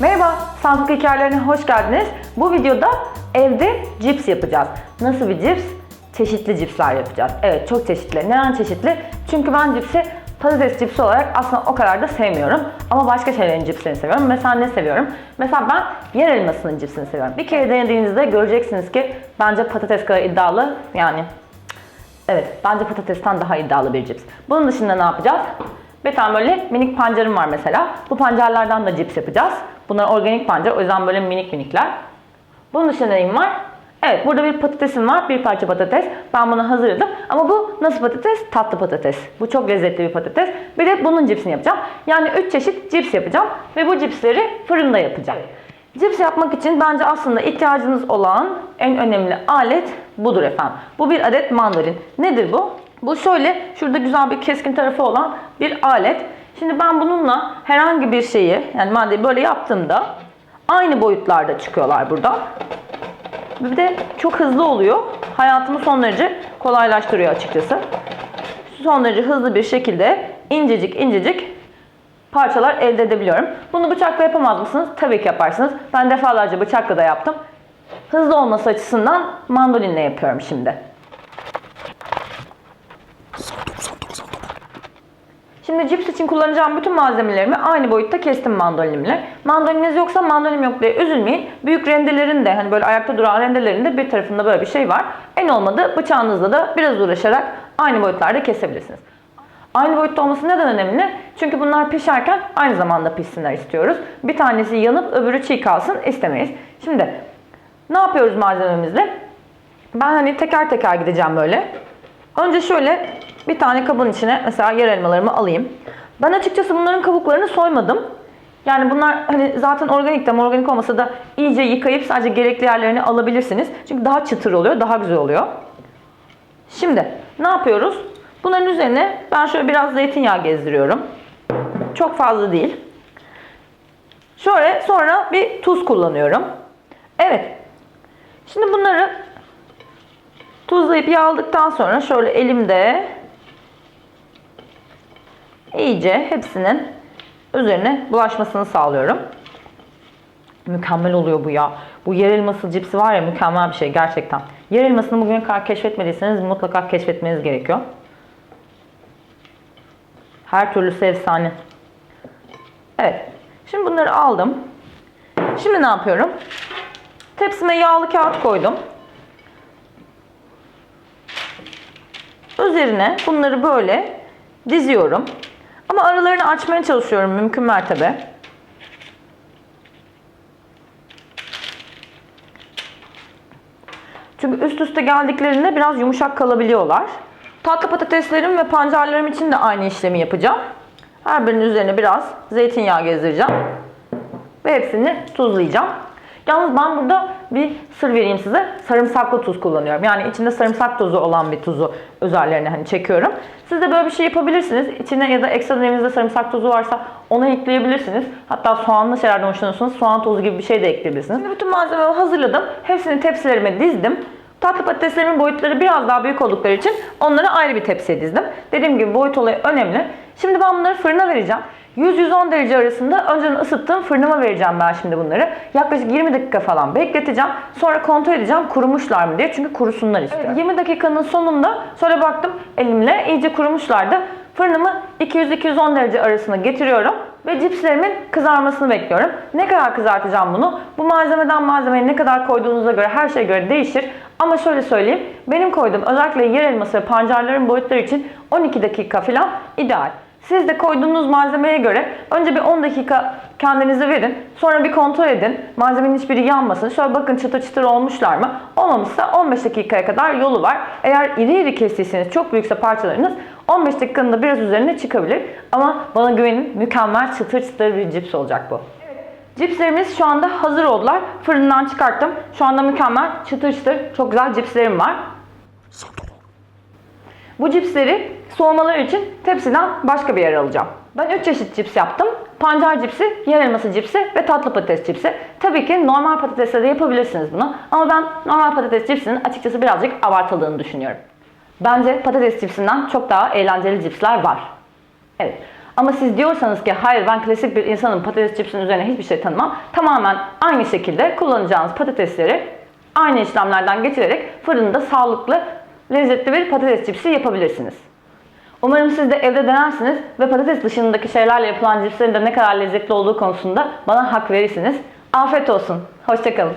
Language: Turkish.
Merhaba, Sağlık Hikayelerine hoş geldiniz. Bu videoda evde cips yapacağız. Nasıl bir cips? Çeşitli cipsler yapacağız. Evet, çok çeşitli. Neden çeşitli? Çünkü ben cipsi patates cipsi olarak aslında o kadar da sevmiyorum. Ama başka şeylerin cipslerini seviyorum. Mesela ne seviyorum? Mesela ben yer elmasının cipsini seviyorum. Bir kere denediğinizde göreceksiniz ki bence patates kadar iddialı. Yani Evet, bence patatesten daha iddialı bir cips. Bunun dışında ne yapacağız? Bir tane böyle minik pancarım var mesela. Bu pancarlardan da cips yapacağız. Bunlar organik pancar, o yüzden böyle minik minikler. Bunun dışında neyim var? Evet, burada bir patatesim var, bir parça patates. Ben bunu hazırladım. Ama bu nasıl patates? Tatlı patates. Bu çok lezzetli bir patates. Bir de bunun cipsini yapacağım. Yani 3 çeşit cips yapacağım. Ve bu cipsleri fırında yapacağım. Cips yapmak için bence aslında ihtiyacınız olan en önemli alet budur efendim. Bu bir adet mandolin. Nedir bu? Bu şöyle şurada güzel bir keskin tarafı olan bir alet. Şimdi ben bununla herhangi bir şeyi yani maddeyi böyle yaptığımda aynı boyutlarda çıkıyorlar burada. Bir de çok hızlı oluyor. Hayatımı son derece kolaylaştırıyor açıkçası. Son derece hızlı bir şekilde incecik incecik parçalar elde edebiliyorum. Bunu bıçakla yapamaz mısınız? Tabii ki yaparsınız. Ben defalarca bıçakla da yaptım. Hızlı olması açısından mandolinle yapıyorum şimdi. Şimdi cips için kullanacağım bütün malzemelerimi aynı boyutta kestim mandolinimle. Mandolininiz yoksa mandolinim yok diye üzülmeyin. Büyük rendelerin de hani böyle ayakta duran rendelerin de bir tarafında böyle bir şey var. En olmadı bıçağınızla da biraz uğraşarak aynı boyutlarda kesebilirsiniz. Aynı boyutta olması neden önemli? Çünkü bunlar pişerken aynı zamanda pişsinler istiyoruz. Bir tanesi yanıp öbürü çiğ kalsın istemeyiz. Şimdi ne yapıyoruz malzememizle? Ben hani teker teker gideceğim böyle. Önce şöyle bir tane kabın içine mesela yer elmalarımı alayım. Ben açıkçası bunların kabuklarını soymadım. Yani bunlar hani zaten organik de organik olmasa da iyice yıkayıp sadece gerekli yerlerini alabilirsiniz. Çünkü daha çıtır oluyor, daha güzel oluyor. Şimdi ne yapıyoruz? Bunların üzerine ben şöyle biraz zeytinyağı gezdiriyorum. Çok fazla değil. Şöyle sonra bir tuz kullanıyorum. Evet. Şimdi bunları tuzlayıp yağladıktan sonra şöyle elimde iyice hepsinin üzerine bulaşmasını sağlıyorum. Mükemmel oluyor bu ya. Bu yer cipsi var ya mükemmel bir şey gerçekten. Yer elmasını bugüne kadar keşfetmediyseniz mutlaka keşfetmeniz gerekiyor. Her türlüsü efsane. Evet. Şimdi bunları aldım. Şimdi ne yapıyorum? Tepsime yağlı kağıt koydum. Üzerine bunları böyle diziyorum. Ama aralarını açmaya çalışıyorum mümkün mertebe. Çünkü üst üste geldiklerinde biraz yumuşak kalabiliyorlar. Tatlı patateslerim ve pancarlarım için de aynı işlemi yapacağım. Her birinin üzerine biraz zeytinyağı gezdireceğim. Ve hepsini tuzlayacağım. Yalnız ben burada bir sır vereyim size. Sarımsaklı tuz kullanıyorum. Yani içinde sarımsak tozu olan bir tuzu üzerlerine hani çekiyorum. Siz de böyle bir şey yapabilirsiniz. İçine ya da ekstradan evinizde sarımsak tozu varsa onu ekleyebilirsiniz. Hatta soğanlı şeylerden hoşlanıyorsanız soğan tozu gibi bir şey de ekleyebilirsiniz. Şimdi bütün malzemeleri hazırladım. Hepsini tepsilerime dizdim. Tatlı patateslerimin boyutları biraz daha büyük oldukları için onları ayrı bir tepsiye dizdim. Dediğim gibi boyut olayı önemli. Şimdi ben bunları fırına vereceğim. 100-110 derece arasında önceden ısıttığım fırınıma vereceğim ben şimdi bunları. Yaklaşık 20 dakika falan bekleteceğim. Sonra kontrol edeceğim kurumuşlar mı diye. Çünkü kurusunlar istiyorum. Evet, 20 dakikanın sonunda sonra baktım elimle iyice kurumuşlardı. Fırınımı 200-210 derece arasına getiriyorum ve cipslerimin kızarmasını bekliyorum. Ne kadar kızartacağım bunu? Bu malzemeden malzemeye ne kadar koyduğunuza göre her şeye göre değişir. Ama şöyle söyleyeyim. Benim koyduğum özellikle yer elması ve pancarların boyutları için 12 dakika falan ideal. Siz de koyduğunuz malzemeye göre önce bir 10 dakika kendinize verin. Sonra bir kontrol edin. Malzemenin hiçbiri yanmasın. Şöyle bakın çıtır çıtır olmuşlar mı? Olmamışsa 15 dakikaya kadar yolu var. Eğer iri iri kestiyseniz çok büyükse parçalarınız 15 dakikanın da biraz üzerine çıkabilir. Ama bana güvenin mükemmel çıtır çıtır bir cips olacak bu. Cipslerimiz şu anda hazır oldular. Fırından çıkarttım. Şu anda mükemmel çıtır çıtır çok güzel cipslerim var. Bu cipsleri soğumaları için tepsiden başka bir yere alacağım. Ben 3 çeşit cips yaptım. Pancar cipsi, yer elması cipsi ve tatlı patates cipsi. Tabii ki normal patatesle de yapabilirsiniz bunu. Ama ben normal patates cipsinin açıkçası birazcık abartıldığını düşünüyorum. Bence patates cipsinden çok daha eğlenceli cipsler var. Evet. Ama siz diyorsanız ki hayır ben klasik bir insanım patates cipsinin üzerine hiçbir şey tanımam. Tamamen aynı şekilde kullanacağınız patatesleri aynı işlemlerden geçirerek fırında sağlıklı, lezzetli bir patates cipsi yapabilirsiniz. Umarım siz de evde denersiniz ve patates dışındaki şeylerle yapılan cipslerin de ne kadar lezzetli olduğu konusunda bana hak verirsiniz. Afiyet olsun. Hoşçakalın.